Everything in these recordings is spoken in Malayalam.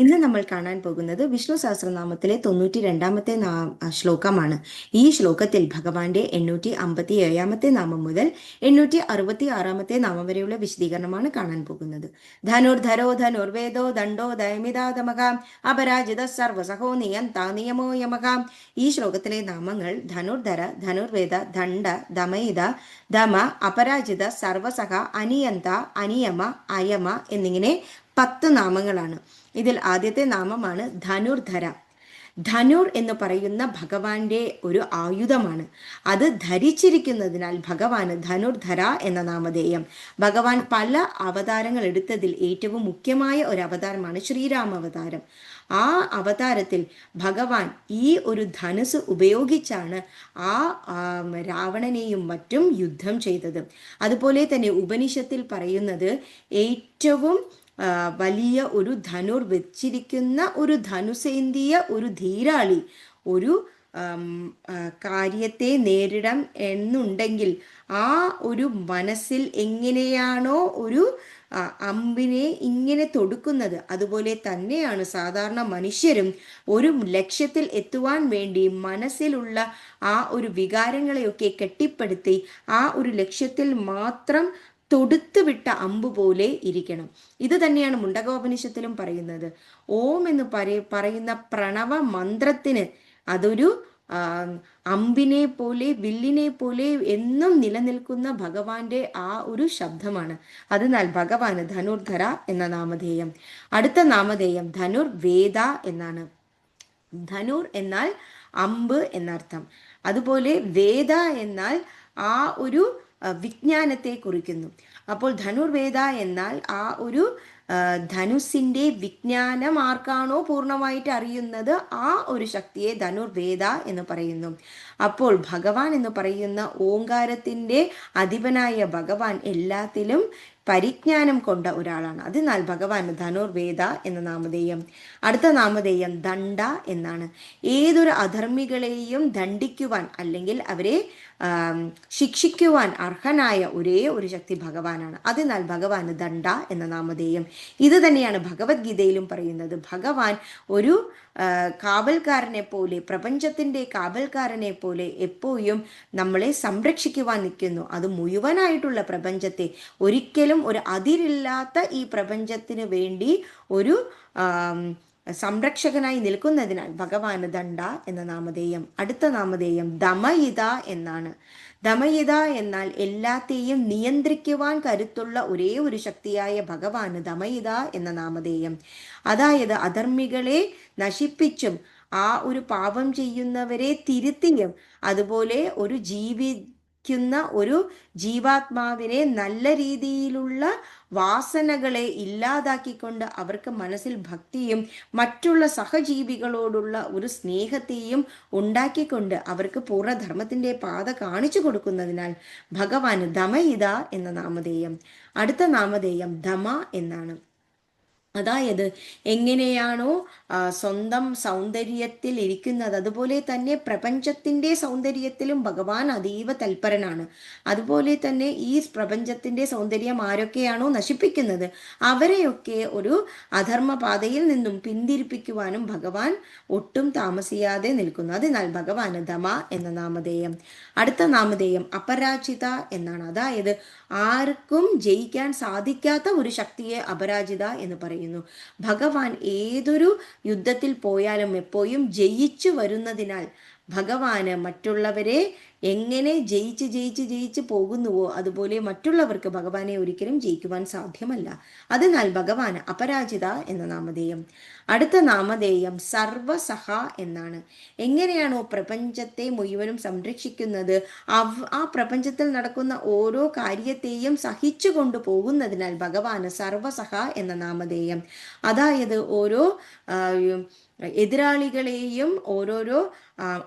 ഇന്ന് നമ്മൾ കാണാൻ പോകുന്നത് വിഷ്ണു സഹസ്രനാമത്തിലെ തൊണ്ണൂറ്റി രണ്ടാമത്തെ ശ്ലോകമാണ്. ഈ ശ്ലോകത്തിൽ ഭഗവാന്റെ എണ്ണൂറ്റി അമ്പത്തി ഏഴാമത്തെ നാമം മുതൽ എണ്ണൂറ്റി അറുപത്തി ആറാമത്തെ നാമം വരെയുള്ള വിശദീകരണമാണ് കാണാൻ പോകുന്നത്. ധനുർധരോ ധനുർവേദോ ദണ്ഡോ ദയമിതാതമകാം അപരാജിത സർവസഹോ നിയന്ത നിയമോ യമകാം. ഈ ശ്ലോകത്തിലെ നാമങ്ങൾ ധനുർധര ധനുർവേദ ദണ്ഡ ദമയിത ദമ അപരാജിത സർവസഹ അനിയന്ത അനിയമ അയമ എന്നിങ്ങനെ പത്ത് നാമങ്ങളാണ്. ഇതിൽ ആദ്യത്തെ നാമമാണ് ധനുർധര. ധനുർ എന്ന് പറയുന്ന ഭഗവാന്റെ ഒരു ആയുധമാണ്. അത് ധരിച്ചിരിക്കുന്നതിനാൽ ഭഗവാന് ധനുർധര എന്ന നാമധേയം. ഭഗവാൻ പല അവതാരങ്ങൾ എടുത്തതിൽ ഏറ്റവും മുഖ്യമായ ഒരു അവതാരമാണ് ശ്രീരാമ അവതാരം. ആ അവതാരത്തിൽ ഭഗവാൻ ഈ ഒരു ധനുസ് ഉപയോഗിച്ചാണ് ആ രാവണനെയും മറ്റും യുദ്ധം ചെയ്തത്. അതുപോലെ തന്നെ ഉപനിഷത്തിൽ പറയുന്നത് ഏറ്റവും വലിയ ഒരു ധനുർ വെച്ചിരിക്കുന്ന ഒരു ധനുസേന്തിയ ഒരു ധീരാളി ഒരു കാര്യത്തെ നേരിടാം എന്നുണ്ടെങ്കിൽ ആ ഒരു മനസ്സിൽ എങ്ങനെയാണോ ഒരു അമ്പിനെ ഇങ്ങനെ തൊടുക്കുന്നത്. അതുപോലെ തന്നെയാണ് സാധാരണ മനുഷ്യരും ഒരു ലക്ഷ്യത്തിൽ എത്തുവാൻ വേണ്ടി മനസ്സിലുള്ള ആ ഒരു വികാരങ്ങളെയൊക്കെ കെട്ടിപ്പടുത്തി ആ ഒരു ലക്ഷ്യത്തിൽ മാത്രം തൊടുത്തുവിട്ട അമ്പ് പോലെ ഇരിക്കണം. ഇത് തന്നെയാണ് മുണ്ടകോപനിഷത്തിലും പറയുന്നത്. ഓം എന്ന് പറയുന്ന പ്രണവ മന്ത്രത്തിന് അതൊരു അമ്പിനെ പോലെ വില്ലിനെ പോലെ എന്നും നിലനിൽക്കുന്ന ഭഗവാന്റെ ആ ഒരു ശബ്ദമാണ്. അതിനാൽ ഭഗവാന് ധനുർധര എന്ന നാമധേയം. അടുത്ത നാമധേയം ധനുർ വേദ എന്നാണ്. ധനുർ എന്നാൽ അമ്പ് എന്നർത്ഥം. അതുപോലെ വേദ എന്നാൽ ആ ഒരു വിജ്ഞാനത്തെ കുറിക്കുന്നു. അപ്പോൾ ധനുർവേദ എന്നാൽ ആ ഒരു ധനുസിന്റെ വിജ്ഞാനം ആർക്കാണോ പൂർണമായിട്ട് അറിയുന്നത് ആ ഒരു ശക്തിയെ ധനുർവേദ എന്ന് പറയുന്നു. അപ്പോൾ ഭഗവാൻ എന്ന് പറയുന്ന ഓങ്കാരത്തിന്റെ അധിപനായ ഭഗവാൻ എല്ലാത്തിലും പരിജ്ഞാനം കൊണ്ട ഒരാളാണ്. അതിനാൽ ഭഗവാൻ ധനുർവേദ എന്ന നാമധേയം. അടുത്ത നാമധേയം ദണ്ഡ എന്നാണ്. ഏതൊരു അധർമ്മികളെയും ദണ്ഡിക്കുവാൻ അല്ലെങ്കിൽ അവരെ ശിക്ഷിക്കുവാൻ അർഹനായ ഒരേ ഒരു ശക്തി ഭഗവാനാണ്. അതിനാൽ ഭഗവാന് ദണ്ഡ എന്ന നാമധേയം. ഇത് തന്നെയാണ് ഭഗവത്ഗീതയിലും പറയുന്നത്. ഭഗവാൻ ഒരു കാവൽക്കാരനെ പോലെ പ്രപഞ്ചത്തിന്റെ കാവൽക്കാരനെ പോലെ എപ്പോഴും നമ്മളെ സംരക്ഷിക്കുവാൻ നിൽക്കുന്നു. അത് മുഴുവനായിട്ടുള്ള പ്രപഞ്ചത്തെ ഒരിക്കലും ഒരു അതിരില്ലാത്ത ഈ പ്രപഞ്ചത്തിന് വേണ്ടി ഒരു സംരക്ഷകനായി നിൽക്കുന്നതിനാൽ ഭഗവാന് ദണ്ഡ എന്ന നാമധേയം അടുത്ത നാമധേയം ദമയിത എന്നാണ്. ദമയിത എന്നാൽ എല്ലാത്തെയും നിയന്ത്രിക്കുവാൻ കരുത്തുള്ള ഒരേ ഒരു ശക്തിയായ ഭഗവാന് ദമയിത എന്ന നാമധേയം. അതായത് അധർമ്മികളെ നശിപ്പിച്ചും ആ ഒരു പാപം ചെയ്യുന്നവരെ തിരുത്തിയും അതുപോലെ ഒരു ജീവി ക്കുന്ന ഒരു ജീവാത്മാവിനെ നല്ല രീതിയിലുള്ള വാസനകളെ ഇല്ലാതാക്കിക്കൊണ്ട് അവർക്ക് മനസ്സിൽ ഭക്തിയും മറ്റുള്ള സഹജീവികളോടുള്ള ഒരു സ്നേഹത്തെയും ഉണ്ടാക്കിക്കൊണ്ട് അവർക്ക് പൂർണധർമ്മത്തിന്റെ പാത കാണിച്ചു കൊടുക്കുന്നതിനാൽ ഭഗവാൻ ദമയിത എന്ന നാമധേയം അടുത്ത നാമധേയം ധമ എന്നാണ്. അതായത് എങ്ങനെയാണോ സ്വന്തം സൗന്ദര്യത്തിൽ ഇരിക്കുന്നത്. അതുപോലെ തന്നെ പ്രപഞ്ചത്തിന്റെ സൗന്ദര്യത്തിലും ഭഗവാൻ അതീവ തൽപരനാണ്. അതുപോലെ തന്നെ ഈ പ്രപഞ്ചത്തിന്റെ സൗന്ദര്യം ആരൊക്കെയാണോ നശിപ്പിക്കുന്നത് അവരെയൊക്കെ ഒരു അധർമ്മപാതയിൽ നിന്നും പിന്തിരിപ്പിക്കുവാനും ഭഗവാൻ ഒട്ടും താമസിയാതെ നിൽക്കുന്നു. അതിനാൽ ഭഗവാൻ ധമ എന്ന നാമധേയം. അടുത്ത നാമധേയം അപരാജിത എന്നാണ്. അതായത് ആർക്കും ജയിക്കാൻ സാധിക്കാത്ത ഒരു ശക്തിയെ അപരാജിത എന്ന് പറയുന്നു. ഭഗവാൻ ഏതൊരു യുദ്ധത്തിൽ പോയാലും എപ്പോഴും ജയിച്ചു വരുന്നതിനാൽ ഭഗവാന് മറ്റുള്ളവരെ എങ്ങനെ ജയിച്ച് ജയിച്ച് ജയിച്ച് പോകുന്നുവോ അതുപോലെ മറ്റുള്ളവർക്ക് ഭഗവാനെ ഒരിക്കലും ജയിക്കുവാൻ സാധ്യമല്ല. അതിനാൽ ഭഗവാൻ അപരാജിത എന്ന നാമധേയം. അടുത്ത നാമധേയം സർവസഹ എന്നാണ്. എങ്ങനെയാണോ പ്രപഞ്ചത്തെ മുഴുവനും സംരക്ഷിക്കുന്നത്? ആ പ്രപഞ്ചത്തിൽ നടക്കുന്ന ഓരോ കാര്യത്തെയും സഹിച്ചു കൊണ്ടു പോകുന്നതിനാൽ ഭഗവാന് സർവസഹ എന്ന നാമധേയം. അതായത് ഓരോ എതിരാളികളെയും ഓരോരോ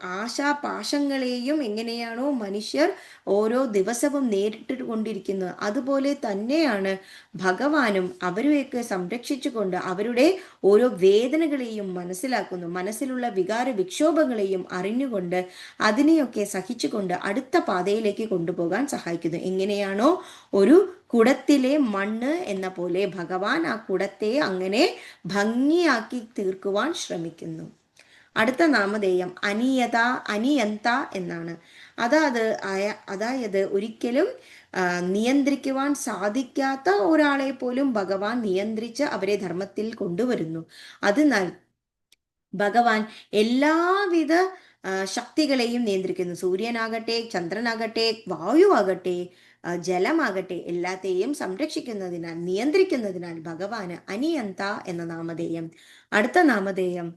ആശാപാശങ്ങളെയും എങ്ങനെയാണോ മനുഷ്യർ ഓരോ ദിവസവും നേരിട്ട് കൊണ്ടിരിക്കുന്നത്? അതുപോലെ തന്നെയാണ് ഭഗവാനും അവരെയൊക്കെ സംരക്ഷിച്ചുകൊണ്ട് അവരുടെ ഓരോ വേദനകളെയും മനസ്സിലാക്കുന്നു. മനസ്സിലുള്ള വികാര വിക്ഷോഭങ്ങളെയും അറിഞ്ഞുകൊണ്ട് അതിനെയൊക്കെ സഹിച്ചുകൊണ്ട് അടുത്ത പാതയിലേക്ക് കൊണ്ടുപോകാൻ സഹായിക്കുന്നു. എങ്ങനെയാണോ ഒരു കുടത്തിലെ മണ്ണ് എന്ന പോലെ ഭഗവാൻ ആ കുടത്തെ അങ്ങനെ ഭംഗിയാക്കി തീർക്കുവാൻ ശ്രമിക്കുന്നു. അടുത്ത നാമധേയം അനിയത അനിയന്ത എന്നാണ്. അതാത് അതായത് ഒരിക്കലും നിയന്ത്രിക്കുവാൻ സാധിക്കാത്ത ഒരാളെ പോലും ഭഗവാൻ നിയന്ത്രിച്ച് അവരെ ധർമ്മത്തിൽ കൊണ്ടുവരുന്നു. അതിനാൽ ഭഗവാൻ എല്ലാവിധ ശക്തികളെയും നിയന്ത്രിക്കുന്നു. സൂര്യനാകട്ടെ ചന്ദ്രനാകട്ടെ വായുവാകട്ടെ ജലമാകട്ടെ എല്ലാത്തെയും സംരക്ഷിക്കുന്നതിനാൽ നിയന്ത്രിക്കുന്നതിനാൽ ഭഗവാന് അനിയന്ത എന്ന നാമധേയം. അടുത്ത നാമധേയം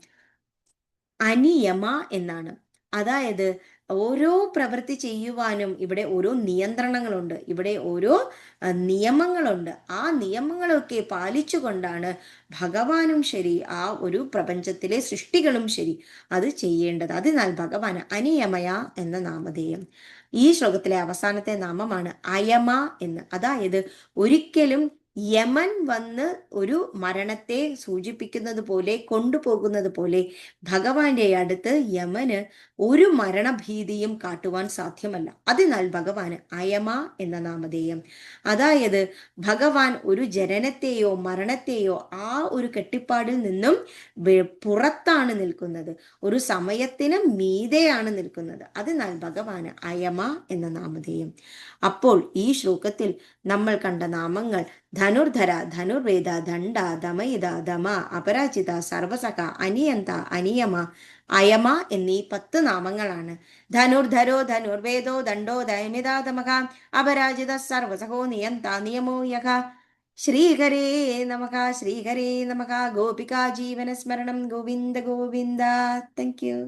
അനിയമ എന്നാണ്. അതായത് ഓരോ പ്രവൃത്തി ചെയ്യുവാനും ഇവിടെ ഓരോ നിയന്ത്രണങ്ങളുണ്ട്. ഇവിടെ ഓരോ നിയമങ്ങളുണ്ട്. ആ നിയമങ്ങളൊക്കെ പാലിച്ചുകൊണ്ടാണ് ഭഗവാനും ശരി ആ ഒരു പ്രപഞ്ചത്തിലെ സൃഷ്ടികളും ശരി അത് ചെയ്യേണ്ടത്. അതിനാൽ ഭഗവാൻ അനിയമയ എന്ന നാമധേയം ഈ ശ്ലോകത്തിലെ അവസാനത്തെ നാമമാണ് അയമ എന്ന്. അതായത് ഒരിക്കലും യമൻ വന്ന് ഒരു മരണത്തെ സൂചിപ്പിക്കുന്നത് പോലെ കൊണ്ടുപോകുന്നത് പോലെ ഭഗവാന്റെ അടുത്ത് യമന് ഒരു മരണഭീതിയും കാട്ടുവാൻ സാധ്യമല്ല. അതിനാൽ ഭഗവാന് അയമ എന്ന നാമധേയം. അതായത് ഭഗവാൻ ഒരു ജനനത്തെയോ മരണത്തെയോ ആ ഒരു കെട്ടിപ്പാടിൽ നിന്നും പുറത്താണ് നിൽക്കുന്നത്. ഒരു സമയത്തിന് മീതെയാണ് നിൽക്കുന്നത്. അതിനാൽ ഭഗവാന് അയമ എന്ന നാമധേയം. അപ്പോൾ ഈ ശ്ലോകത്തിൽ നമ്മൾ കണ്ട നാമങ്ങൾ ധനുർധര ധനുർവേദ ദണ്ഡ ദമയിത ദമ അപരാജിത സർവസഖ അനിയന്ത അനിയമ അയമ എന്നീ പത്ത് നാമങ്ങളാണ്. ധനുർധരോ ധനുർവേദോ ദണ്ഡോ ദയമിതാതമക അപരാജിത സർവസഹോ നിയന്ത നിയമോ യഹ. ശ്രീഹരേ നമക ശ്രീഹരേ നമക. ഗോപിക ജീവന സ്മരണം ഗോവിന്ദ ഗോവിന്ദ. Thank you